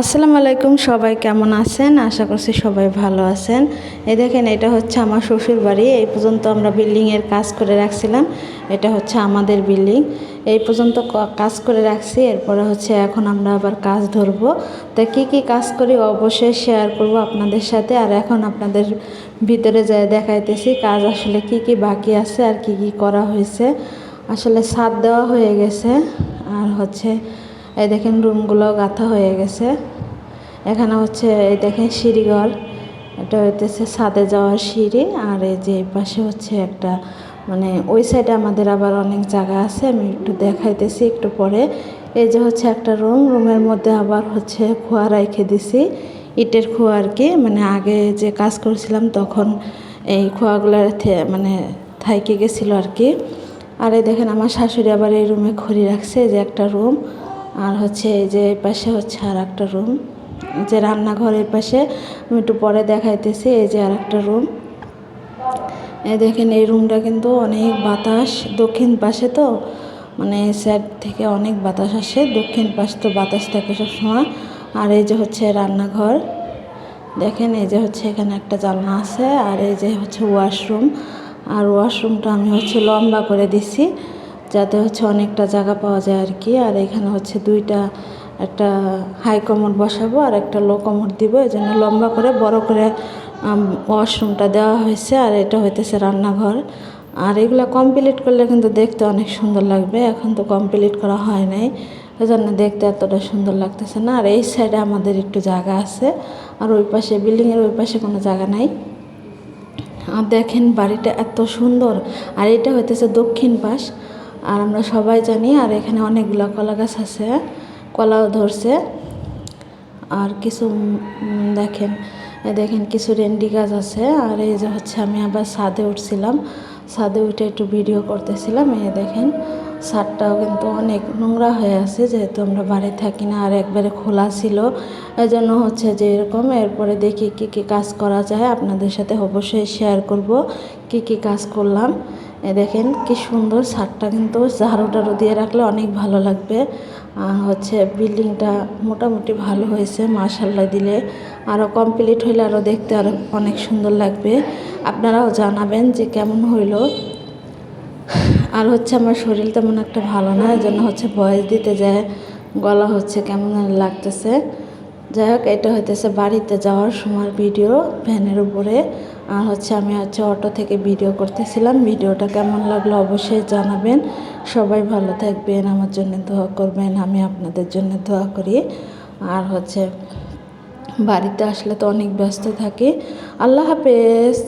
আসসালামু আলাইকুম, সবাই কেমন আছেন? আশা করছি সবাই ভালো আছেন। এই দেখেন, এটা হচ্ছে আমার শ্বশুর বাড়ি এই পর্যন্ত আমরা বিল্ডিংয়ের কাজ করে রাখছিলাম। এটা হচ্ছে আমাদের বিল্ডিং। এই পর্যন্ত কাজ করে রাখছি। এরপরে হচ্ছে এখন আমরা আবার কাজ ধরবো। তা কী কী কাজ করি অবশ্যই শেয়ার করব আপনাদের সাথে। আর এখন আপনাদের ভিতরে যায় দেখাইতেছি, কাজ আসলে কি কি বাকি আছে আর কি কি করা হয়েছে। আসলে ছাদ দেওয়া হয়ে গেছে। আর হচ্ছে এই দেখেন রুমগুলো গাঁথা হয়ে গেছে। এখানে হচ্ছে এই দেখেন সিঁড়িঘর এটা হইতেছে ছাদে যাওয়ার সিঁড়ি, আর এই যে পাশে হচ্ছে একটা মানে ওই সাইডে আমাদের আবার অনেক জায়গা আছে, আমি একটু দেখাইতেছি একটু পরে। এই যে হচ্ছে একটা রুম, রুমের মধ্যে আবার হচ্ছে খোয়া রেখে দিছি, ইটের খোয়া আর কি। মানে আগে যে কাজ করছিলাম তখন এই খোয়াগুলো মানে থাইকে গেছিল আর কি। আর এই দেখেন আমার শাশুড়ি আবার এই রুমে খড়ি রাখছে যে একটা রুম। আর হচ্ছে এই যে পাশে হচ্ছে আর একটা রুম যে রান্নাঘরের পাশে আমি একটু পরে দেখাইতেছি, এই যে আর একটা রুম এই দেখেন, এই রুমটা কিন্তু অনেক বাতাস, দক্ষিণ পাশে তো মানে সাইড থেকে অনেক বাতাস আসে, দক্ষিণ পাশ তো বাতাস থাকে সবসময়। আর এই যে হচ্ছে রান্নাঘর, দেখেন এই যে হচ্ছে এখানে একটা জানলা আছে, আর এই যে হচ্ছে ওয়াশরুম আর ওয়াশরুমটা আমি হচ্ছে লম্বা করে দিছি। যাতে হচ্ছে অনেকটা জায়গা পাওয়া যায় আর কি। আর এখানে হচ্ছে দুইটা, একটা হাই কমোড বসাবো আর একটা লো কমোড দিব। এই জন্য লম্বা করে, বড় করে ওয়াশরুমটা দেওয়া হয়েছে আর এটা হইতেছে রান্নাঘর। আর এগুলো কমপ্লিট করলে কিন্তু দেখতে অনেক সুন্দর লাগবে। এখন তো কমপ্লিট করা হয় নাই। জন্য দেখতে এতটা সুন্দর লাগতেছে না। আর এই সাইডে আমাদের একটু জায়গা আছে। আর ওই পাশে বিল্ডিংয়ের ওই পাশে কোনো জায়গা নাই। আর দেখেন বাড়িটা এত সুন্দর। আর এটা হইতেছে দক্ষিণ পাশ। আর আমরা সবাই জানি, আর এখানে অনেকগুলো কলা গাছ আছে, কলাও ধরছে। আর কিছু দেখেন দেখেন কিছু রেন্ডি গাছ আছে, আর এই যে হচ্ছে আমি আবার ছাদে উঠছিলাম। ছাদে উঠে একটু ভিডিও করতেছিলাম, এই দেখেন, ছাদটাও কিন্তু অনেক নোংরা হয়ে আছে, যেহেতু আমরা বাড়ি থাকি না, আর একবারে খোলা ছিল। এই জন্য হচ্ছে যে এরকম, এরপরে দেখি কী কী কাজ করা যায়। আপনাদের সাথে অবশ্যই শেয়ার করব, কী কী কাজ করলাম। দেখেন কি সুন্দর ছাদটা কিন্তু ঝাড়ু টাড়ু দিয়ে রাখলে অনেক ভালো লাগবে। হচ্ছে বিল্ডিংটা মোটামুটি ভালো হয়েছে মাশাল্লাহ দিলে। আরও কমপ্লিট হইলে আরও দেখতে আরও অনেক সুন্দর লাগবে। আপনারাও জানাবেন যে কেমন হইল। আর হচ্ছে আমার শরীর তেমন একটা ভালো না এই জন্য হচ্ছে ভয়েস দিতে যায়, গলা হচ্ছে কেমন লাগতেছে। যাই হোক, এটা হইতেছে বাড়িতে যাওয়ার সময় ভিডিও ভ্যানের উপরে। আর হচ্ছে আমি হচ্ছে অটো থেকে ভিডিও করতেছিলাম। ভিডিওটা কেমন লাগল অবশ্যই জানাবেন। সবাই ভালো থাকবেন, আমার জন্য দোয়া করবেন, আমি আপনাদের জন্য দোয়া করি। আর হচ্ছে বাড়িতে আসলে তো অনেক ব্যস্ত থাকি। আল্লাহ হাফেজ।